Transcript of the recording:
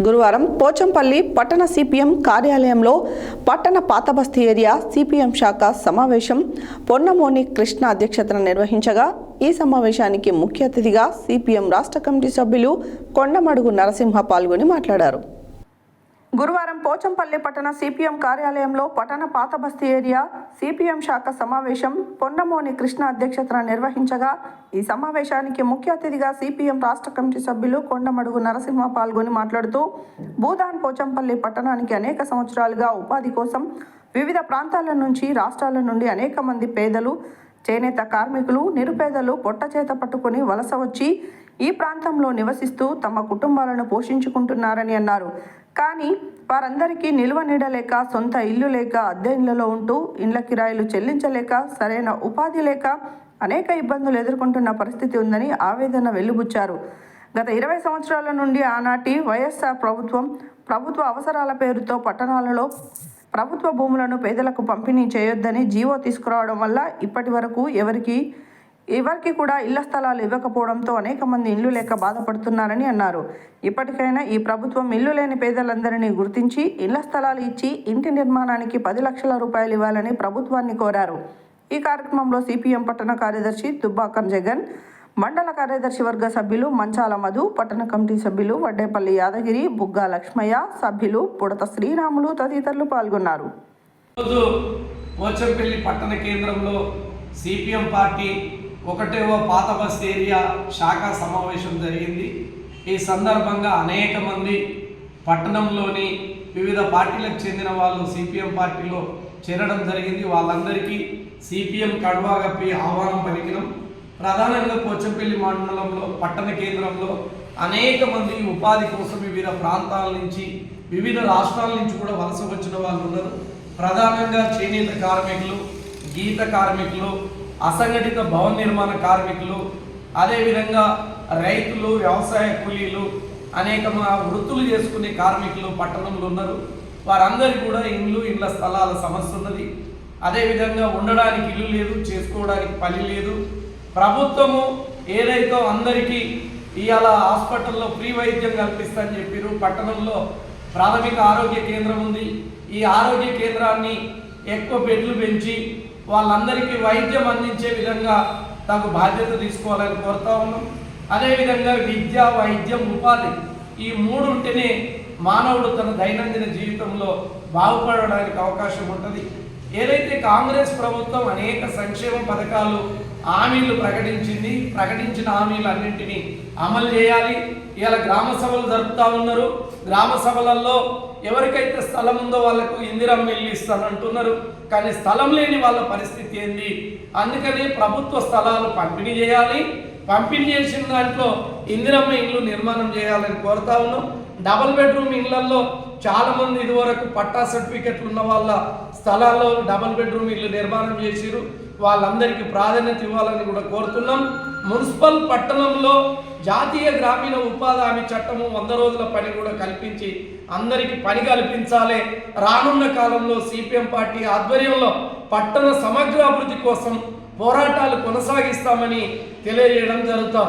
గురువారం పోచంపల్లి పట్టణ సిపిఎం కార్యాలయంలో పట్టణ పాతబస్తీ ఏరియా సిపిఎం శాఖ సమావేశం పొన్నమోని కృష్ణ అధ్యక్షతన నిర్వహించగా ఈ సమావేశానికి ముఖ్య అతిథిగా సిపిఎం రాష్ట్ర కమిటీ సభ్యులు కొండమడుగు నరసింహ పాల్గొని మాట్లాడారు. గురువారం పోచంపల్లి పట్టణ సిపిఎం కార్యాలయంలో పట్టణ పాతబస్తీ ఏరియా సిపిఎం శాఖ సమావేశం పొన్నమోని కృష్ణ అధ్యక్షతన నిర్వహించగా ఈ సమావేశానికి ముఖ్య అతిథిగా సిపిఎం రాష్ట్ర కమిటీ సభ్యులు కొండమడుగు నరసింహ పాల్గొని మాట్లాడుతూ భూదాన్ పోచంపల్లి పట్టణానికి అనేక సంవత్సరాలుగా ఉపాధి కోసం వివిధ ప్రాంతాల నుంచి రాష్ట్రాల నుండి అనేక మంది పేదలు చేనేత కార్మికులు నిరుపేదలు పొట్ట చేత పట్టుకొని వలస వచ్చి ఈ ప్రాంతంలో నివసిస్తూ తమ కుటుంబాలను పోషించుకుంటున్నారని అన్నారు. కానీ వారందరికీ నిల్వ నీడలేక సొంత ఇల్లు లేక అద్దె ఇళ్ళలో ఉంటూ ఇండ్ల కిరాయిలు చెల్లించలేక సరైన ఉపాధి లేక అనేక ఇబ్బందులు ఎదుర్కొంటున్న పరిస్థితి ఉందని ఆవేదన వెల్లుబుచ్చారు గత ఇరవై సంవత్సరాల నుండి ఆనాటి వైఎస్ఆర్ ప్రభుత్వం ప్రభుత్వ అవసరాల పేరుతో పట్టణాలలో ప్రభుత్వ భూములను పేదలకు పంపిణీ చేయొద్దని జీవో తీసుకురావడం వల్ల ఇప్పటి వరకు ఎవరికి ఎవరికి కూడా ఇళ్ళ స్థలాలు ఇవ్వకపోవడంతో అనేక మంది ఇల్లు లేక బాధపడుతున్నారని అన్నారు. ఇప్పటికైనా ఈ ప్రభుత్వం ఇల్లు లేని పేదలందరినీ గుర్తించి ఇళ్ళ స్థలాలు ఇచ్చి ఇంటి నిర్మాణానికి పది లక్షల రూపాయలు ఇవ్వాలని ప్రభుత్వాన్ని కోరారు. ఈ కార్యక్రమంలో సిపిఎం పట్టణ కార్యదర్శి దుబ్బాకర్ జగన్ మండల కార్యదర్శి వర్గ సభ్యులు మంచాల మధు పట్టణ కమిటీ సభ్యులు వడ్డేపల్లి యాదగిరి బుగ్గా లక్ష్మయ్య సభ్యులు పుడత శ్రీరాములు తదితరులు పాల్గొన్నారు. పోచంపల్లి పట్టణ కేంద్రంలో సిపిఎం పార్టీ ఒకటేవో పాత బస్తీ ఏరియా శాఖ సమావేశం జరిగింది. ఈ సందర్భంగా అనేక మంది పట్టణంలోని వివిధ పార్టీలకు చెందిన వాళ్ళు సిపిఎం పార్టీలో చేరడం జరిగింది. వాళ్ళందరికీ సిపిఎం కడవా కప్పి ఆహ్వానం పలికినాం. ప్రధానంగా పోచంపల్లి మండలంలో పట్టణ కేంద్రంలో అనేక మంది ఉపాధి కోసం వివిధ ప్రాంతాల నుంచి వివిధ రాష్ట్రాల నుంచి కూడా వలస వచ్చిన వాళ్ళు ఉన్నారు. ప్రధానంగా చేనేత కార్మికులు గీత కార్మికులు అసంఘటిత భవన నిర్మాణ కార్మికులు అదేవిధంగా రైతులు వ్యవసాయ కూలీలు అనేక వృత్తులు చేసుకునే కార్మికులు పట్టణంలో ఉన్నారు. వారందరికీ కూడా ఇండ్లు ఇండ్ల స్థలాల సమస్య ఉన్నది. అదేవిధంగా ఉండడానికి ఇల్లు లేదు చేసుకోవడానికి పని లేదు. ప్రభుత్వము ఏదైతే అందరికీ ఇవాళ హాస్పిటల్లో ఫ్రీ వైద్యం కల్పిస్తారని చెప్పారు పట్టణంలో ప్రాథమిక ఆరోగ్య కేంద్రం ఉంది. ఈ ఆరోగ్య కేంద్రాన్ని ఎక్కువ బెడ్లు పెంచి వాళ్ళందరికీ వైద్యం అందించే విధంగా తగు బాధ్యత తీసుకోవాలని కోరుతా ఉన్నాం. అదేవిధంగా విద్య వైద్యం ఉపాధి ఈ మూడు ఉంటేనే మానవుడు తన దైనందిన జీవితంలో బాగుపడడానికి అవకాశం ఉంటుంది. ఏదైతే కాంగ్రెస్ ప్రభుత్వం అనేక సంక్షేమ పథకాలు హామీలు ప్రకటించింది ప్రకటించిన హామీలు అన్నింటినీ అమలు చేయాలి. ఇలా గ్రామ సభలు జరుపుతూ ఉన్నారు. గ్రామ సభలలో ఎవరికైతే స్థలం ఉందో వాళ్ళకు ఇందిరమ్మ ఇల్లు ఇస్తానంటున్నారు. కానీ స్థలం లేని వాళ్ళ పరిస్థితి ఏంది? అందుకని ప్రభుత్వ స్థలాలు పంపిణీ చేయాలి. పంపిణీ చేసిన దాంట్లో ఇందిరమ్మ ఇల్లు నిర్మాణం చేయాలని కోరుతా ఉన్నాం. డబుల్ బెడ్రూమ్ ఇళ్ళలో చాలా మంది ఇదివరకు పట్టా సర్టిఫికెట్లు ఉన్న వాళ్ళ స్థలాల్లో డబుల్ బెడ్రూమ్ ఇల్లు నిర్మాణం చేసిరు. వాళ్ళందరికీ ప్రాధాన్యత ఇవ్వాలని కూడా కోరుతున్నాం. మున్సిపల్ పట్టణంలో జాతీయ గ్రామీణ ఉపాధి హామీ చట్టము వంద రోజుల పని కూడా కల్పించి అందరికీ పని కల్పించాలి. రానున్న కాలంలో సిపిఎం పార్టీ ఆధ్వర్యంలో పట్టణ సమగ్ర అభివృద్ధి కోసం పోరాటాలు కొనసాగిస్తామని తెలియజేయడం జరుగుతాం